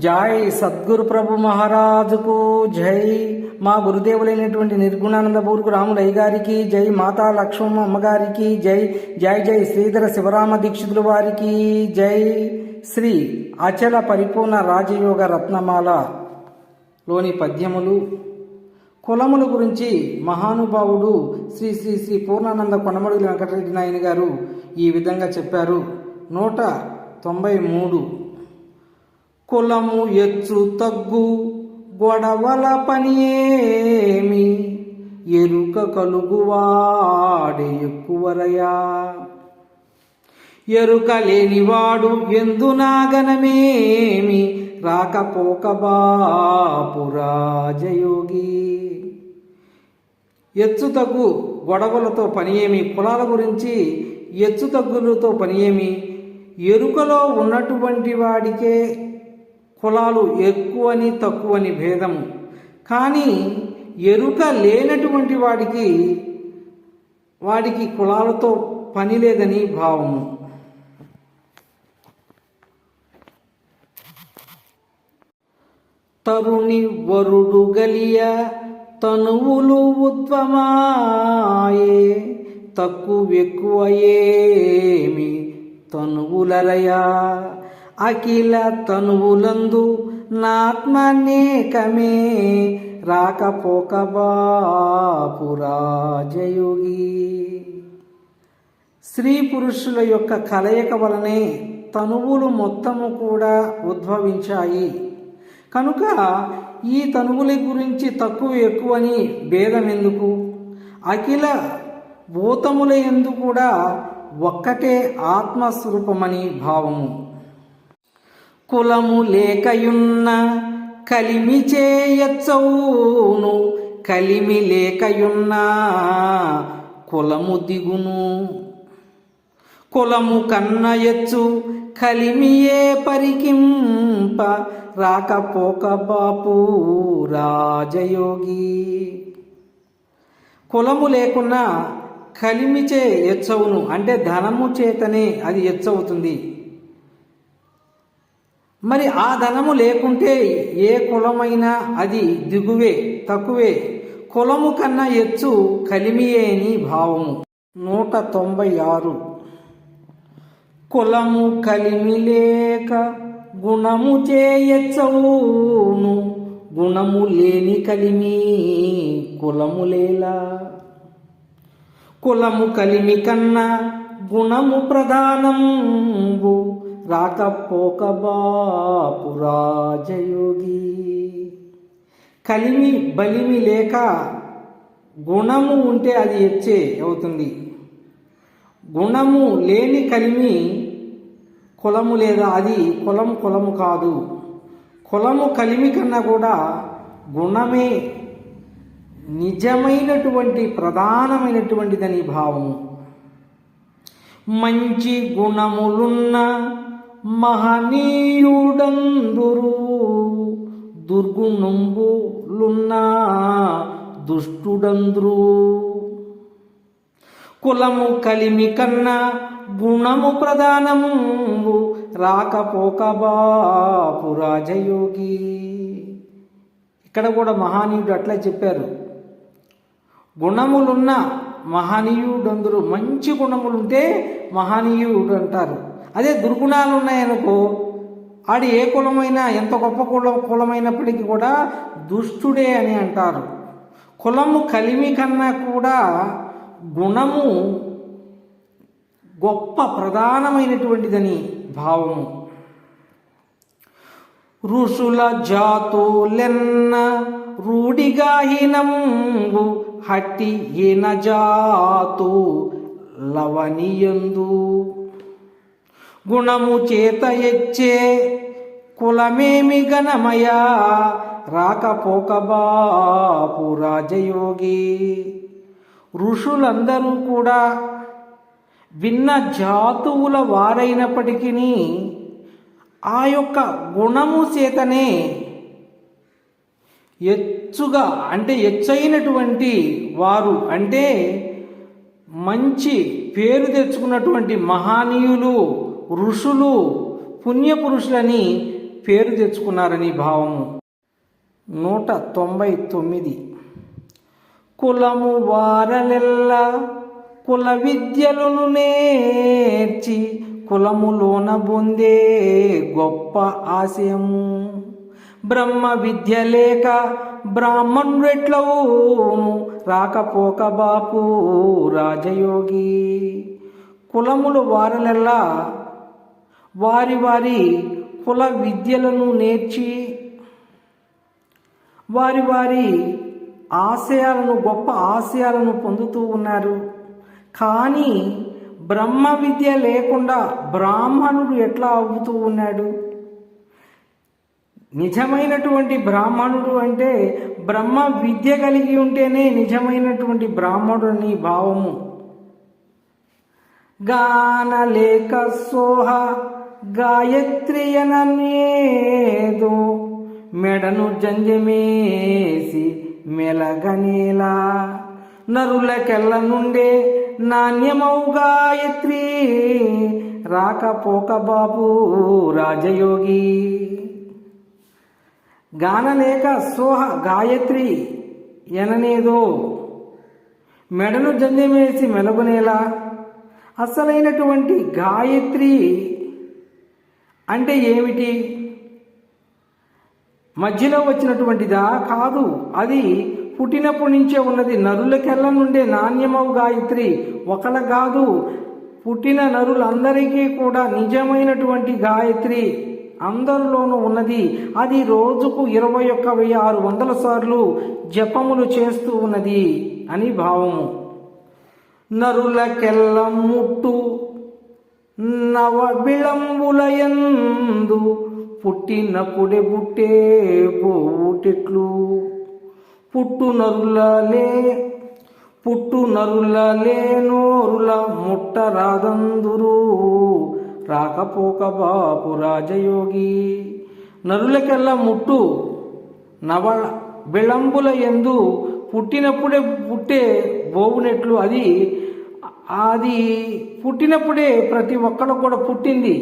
జై సద్గురు ప్రభు మహారాజుకు జై. మా గురుదేవులైనటువంటి నిర్గుణానంద బూరుకు రాములయ్య గారికి జై. మాతా లక్ష్మమ్మ అమ్మగారికి జై. జై జై శ్రీధర శివరామ దీక్షితుల వారికి జై. శ్రీ అచల పరిపూర్ణ రాజయోగ రత్నమాల లోని పద్యములు. కులముల గురించి మహానుభావుడు శ్రీ శ్రీ శ్రీ పూర్ణానంద కొనమడుగుల వెంకటరెడ్డి నాయన గారు ఈ విధంగా చెప్పారు. నూట తొంభై మూడు. కులము ఎచ్చు తగ్గు గొడవల పనియేమి ఎరుక కలుగువాడే ఎక్కువరయా? ఎరుక లేనివాడు ఎందునాగనమేమి రాకపోక బాపురాజయోగి ఎచ్చు తగ్గు గొడవలతో పని ఏమి? కులాల గురించి ఎచ్చు తగ్గులతో పని ఏమి? ఎరుకలో ఉన్నటువంటి వాడికే కులాలు ఎక్కువని తక్కువని భేదము కానీ ఎరుక లేనటువంటి వాడికి వాడికి కులాలతో పని లేదని భావము. తరుణి వరుడు గలియ తనువులు ఉద్వమాయే తక్కువెక్కువయేమి తనువులరయా. అఖిల తనువులందు నాత్మనేకమే. రాకపోక బాపురాజయోగి స్త్రీ పురుషుల యొక్క కలయిక వలనే తనువులు మొత్తము కూడా ఉద్భవించాయి. కనుక ఈ తనువుల గురించి తక్కువ ఎక్కువని భేదం ఎందుకు అఖిల భూతముల ఎందు కూడా ఒక్కటే ఆత్మస్వరూపమని భావము. కులము లేకయున్న కలిమి చేయచ్చవును కలిమి లేకయున్నా కులము దిగును. కులము కన్న ఎచ్చు కలిమియే పరికింప రాకపోక బాపు రాజయోగి. కులము లేకున్నా కలిమిచే ఎచ్చవును అంటే ధనము చేతనే అది ఎచ్చవుతుంది మరి ఆ ధనము లేకుంటే ఏ కులమైనా అది దిగువే తక్కువే. కులము కన్నా ఎచ్చు కలిమియే అని భావము. నూట తొంభై ఆరు కులము కలిమి లేక గుణము చేయచ్చవును. గుణము లేని కలిమి కులము లేలా. కులము కలిమి కన్నా గుణము ప్రధానంబు. రాకపోక బాపు రాజయోగి కలిమి బలిమి లేక గుణము ఉంటే అది ఎచ్చే అవుతుంది. గుణము లేని కలిమి కులము లేదా అది కులం కులము కాదు. కులము కలిమి కన్నా కూడా గుణమే నిజమైనటువంటి ప్రధానమైనటువంటిదని భావము. మంచి గుణములున్న మహనీయుడందురు. దుర్గుణంబులున్న దుష్టుడందురు. కులము కలిమి కన్నా గుణము ప్రధానము. రాకపోక బాపు రాజయోగి. ఇక్కడ కూడా మహానీయుడు అట్లా చెప్పారు. గుణములున్న మహనీయుడందరూ. మంచి గుణములుంటే మహనీయుడు అంటారు. అదే దుర్గుణాలు ఉన్నాయనుకో ఆడు ఏ కులమైనా ఎంత గొప్ప కులం కులమైనప్పటికీ కూడా దుష్టుడే అని అంటారు. కులము కలిమి కన్నా కూడా గుణము గొప్ప ప్రధానమైనటువంటిదని భావము. ఋషుల జాతులెన్న రూఢిగాహీనంబు హట్టి హీన జాతు లవనీయందు గుణము చేత ఎచ్చే కులమేమి గణమయా రాకపోక బాపు రాజయోగి. ఋషులందరూ కూడా భిన్న జాతువుల వారైనప్పటికీ ఆ యొక్క గుణము చేతనే ఎచ్చుగా అంటే ఎచ్చైనటువంటి వారు అంటే మంచి పేరు తెచ్చుకున్నటువంటి మహానీయులు ఋషులు పుణ్యపురుషులని పేరు తెచ్చుకున్నారని భావము. నూట తొంభై తొమ్మిది. కులము వారలెల్ల కుల విద్యలను నేర్చి కులములోన బొందే గొప్ప ఆశయము. బ్రహ్మ విద్య లేక బ్రాహ్మణుడెట్లవును రాకపోక బాపు రాజయోగి. కులములు వారలెల్లా వారి వారి కుల విద్యలను నేర్చి వారి వారి ఆశయాలను గొప్ప ఆశయాలను పొందుతూ ఉన్నారు. కానీ బ్రహ్మ విద్య లేకుండా బ్రాహ్మణుడు ఎట్లా అవుతూ ఉన్నాడు? నిజమైనటువంటి బ్రాహ్మణుడు అంటే బ్రహ్మ విద్య కలిగి ఉంటేనే నిజమైనటువంటి బ్రాహ్మణుడు భావము. గానలేక సోహ గాయత్రియననేదో మెడను జంజమేసి మెలగనేలా నరులకెల్ల నుండే నాణ్యమౌ గాయత్రి. రాకపోక బాబు రాజయోగి. గానలేక సోహ గాయత్రి ఎననేదో. మెడను జంజమేసి మెలగునేలా అసలైనటువంటి గాయత్రి అంటే ఏమిటి? మధ్యలో వచ్చినటువంటిదా? కాదు. అది పుట్టినప్పటి నుంచే ఉన్నది. నరులకెల్ల నుండే నాణ్యమవు గాయత్రి. ఒకల కాదు. పుట్టిన నరులందరికీ కూడా నిజమైనటువంటి గాయత్రి అందరిలోనూ ఉన్నది. అది రోజుకు ఇరవై ఒక్క వెయ్యి ఆరు వందల సార్లు జపములు చేస్తూ ఉన్నది అని భావము. నరులకెల్ల ముట్టు నవ బిళంబులయందు పుట్టినప్పుడే పుట్టే పోవుటెట్లు పుట్టు పుట్టునరులలే పుట్టు నోరుల ముట్టరాదందురు. రాకపోక బాపు రాజయోగి. నరులకెల్లా ముట్టు నవ బిళంబుల ఎందు పుట్టినప్పుడే పుట్టే బోవునెట్లు అది. అది పుట్టినప్పుడే ప్రతి ఒక్కడు కూడా పుట్టింది.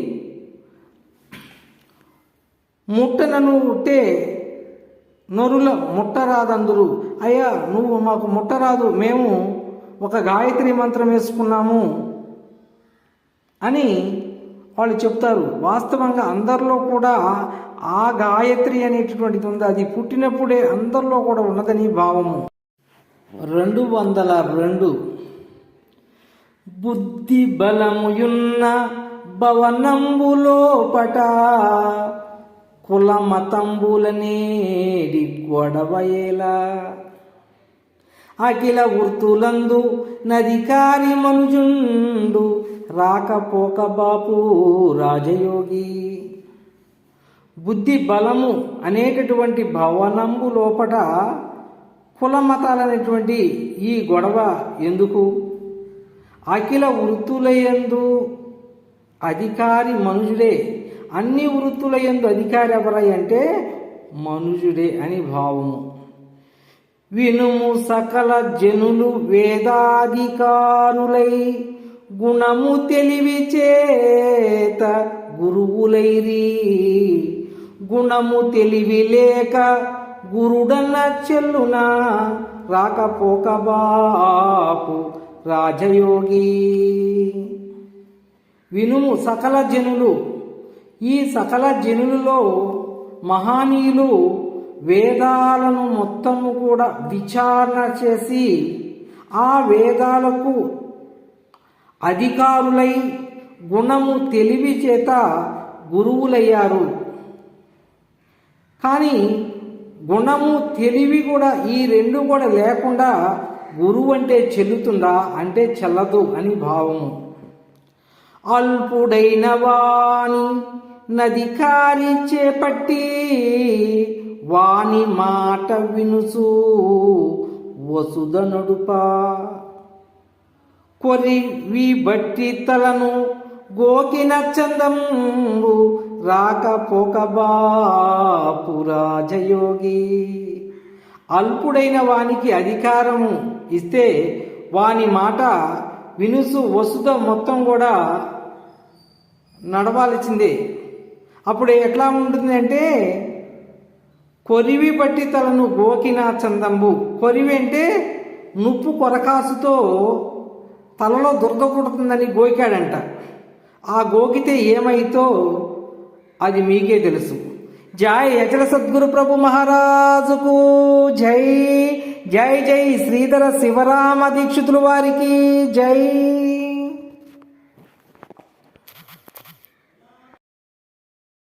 ముట్టనను ఉట్టే నొరుల ముట్టరాదందురు. అయ్యా నువ్వు మాకు ముట్టరాదు మేము ఒక గాయత్రి మంత్రం వేసుకున్నాము అని వాళ్ళు చెప్తారు. వాస్తవంగా అందరిలో కూడా ఆ గాయత్రి అనేటటువంటిది ఉంది. అది పుట్టినప్పుడే అందరిలో కూడా ఉన్నదని భావము. రెండు వందల రెండు బుద్ధి బలముయున్న భవనంబులోపట కులమతంబులనేడి గొడవయేలా. అఖిల వృత్తులందు నదికారి మనుజుండు రాకపోక బాపు రాజయోగి. బుద్ధి బలము అనేటటువంటి భవనంబు లోపట కుల మతాలనేటువంటి ఈ గొడవ ఎందుకు? అఖిల వృత్తులయందు అధికారి మనుషుడే అన్ని వృత్తులయందు అధికారి ఎవరై అంటే మనుషుడే అని భావము. వినుము సకల జనులు వేదాధికారులై గుణము తెలివి చేత గురువులైరి. గుణము తెలివి లేక గురుడన్న చెల్లున రాకపోక బాపు రాజయోగి. వినుము సకల జనులు. ఈ సకల జనులలో మహానీయులు వేదాలను మొత్తము కూడా విచారణ చేసి ఆ వేదాలకు అధికారులై గుణము తెలివి చేత గురువులయ్యారు. కానీ గుణము తెలివి కూడా ఈ రెండు కూడా లేకుండా గురువు అంటే చెల్లుతుందా? అంటే చెల్లదు అని భావము. అల్పుడైన వాణి నదికారి చేపట్టి వాణి మాట వినుసు వసుద నడుపా. కొరివి బట్టి తలను గోకిన చందంబు రాకపోక బాపు రాజయోగి. అల్పుడైన వానికి అధికారము ఇస్తే వాని మాట వినుసు వసుద మొత్తం కూడా నడవాల్సిందే. అప్పుడు ఎట్లా ఉంటుంది అంటే కొరివి పట్టి తలను గోకిన చందంబు. కొరివి అంటే నుప్పు కొరకాసుతో తలలో దురద పుడుతుందని గోకాడంట. ఆ గోకితే ఏమైతో అది మీకే తెలుసు. జై అచల సద్గురు ప్రభు మహారాజుకు. జై జై జై శ్రీధర శివరామ దీక్షితులు వారికి. జై.